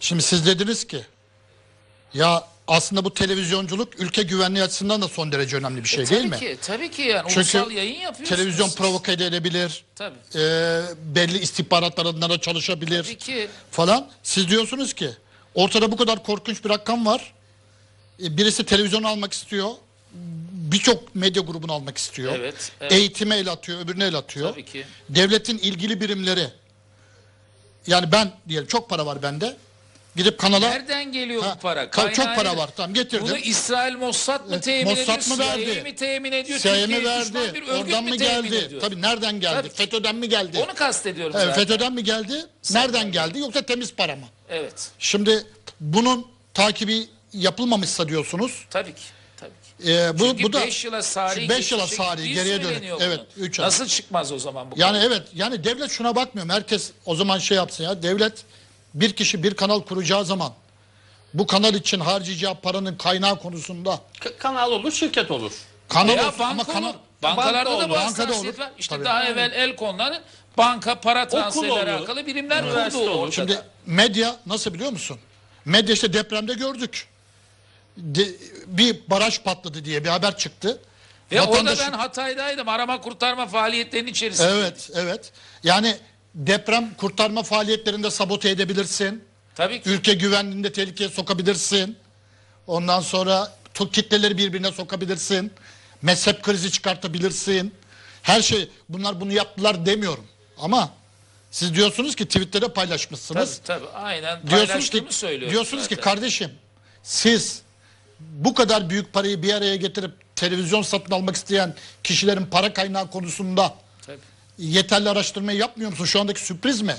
Şimdi siz dediniz ki ya aslında bu televizyonculuk ülke güvenliği açısından da son derece önemli bir şey değil tabii mi? ki, tabii ki yani Çünkü ulusal yayın yapıyorsunuz. televizyon provoke edilebilir. Tabii. e, belli istihbaratlar adına da çalışabilir Tabii ki. falan. Siz diyorsunuz ki ortada bu kadar korkunç bir rakam var. E, birisi televizyon almak istiyor. Birçok medya grubunu almak istiyor. Evet, evet. Eğitime el atıyor, öbürüne el atıyor. Tabii ki. Devletin ilgili birimleri yani ben diyelim çok para var bende. Gidip kanala Nereden geliyor Ha, bu para? ka- çok Kaynağı para var, tamam, getirdim. Bunu İsrail Mossad mı temin Mossad ediyor? mı CIA verdi? mi temin ediyor? CIA mi verdi? bir Oradan mı geldi? ediyor? Tabii nereden geldi? Tabii. FETÖ'den mi geldi? Onu kastediyorum Evet, zaten. FETÖ'den mi geldi? Nereden geldi? Yoksa temiz para mı? Evet. Şimdi bunun takibi yapılmamışsa diyorsunuz. Tabii ki. Tabii ki. E, bu Çünkü bu da 5 yıla sarı 5 yıla sarı geriye dönük. Evet, 3 ay. Nasıl çıkmaz o zaman bu Yani kadar? evet yani devlet şuna bakmıyor. Herkes o zaman şey yapsın ya. Devlet bir kişi bir kanal kuracağı zaman bu kanal için harcayacağı paranın kaynağı konusunda K- kanal olur, şirket olur. kanal Veya olsun ama banka kanal olur. Bankalarda Banka da olur. Bankada hassasiyet olur. var. İşte Tabii. daha evvel el konulan banka para transferleri olur. alakalı birimler Üniversite kurdu olur. ortada. Şimdi medya nasıl biliyor musun? Medya işte depremde gördük. De- bir baraj patladı diye bir haber çıktı. Ve orada ben Hatay'daydım. Arama kurtarma faaliyetlerinin içerisinde. Evet, evet. Yani deprem kurtarma faaliyetlerinde sabote edebilirsin. Tabii ki. Ülke güvenliğinde tehlikeye sokabilirsin. Ondan sonra kitleleri birbirine sokabilirsin. Mezhep krizi çıkartabilirsin. Her şey bunlar bunu yaptılar demiyorum. Ama siz diyorsunuz ki Twitter'da paylaşmışsınız. Tabii tabii. Aynen diyorsunuz ki söylüyorum. diyorsunuz ki zaten. kardeşim siz bu kadar büyük parayı bir araya getirip televizyon satın almak isteyen kişilerin para kaynağı konusunda Tabii. Yeterli araştırmayı yapmıyor musun? Şu andaki sürpriz mi?